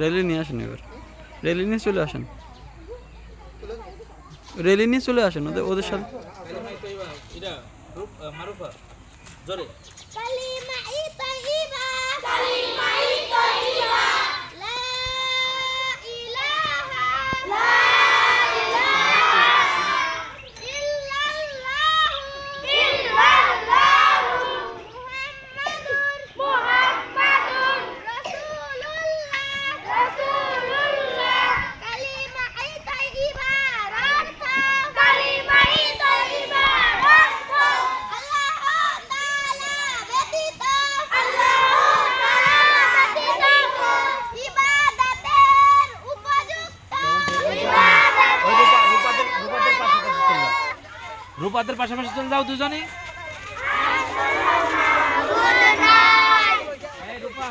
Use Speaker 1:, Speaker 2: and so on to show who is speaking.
Speaker 1: Rally নিয়ে আসেন এবার। রেলি নিয়ে চলে আসেন। রেলি নিয়ে চলে আসেন ওদের ওদের সাথে।
Speaker 2: রূপাদের পাশাপাশি চলে যাও দুজনে রূপা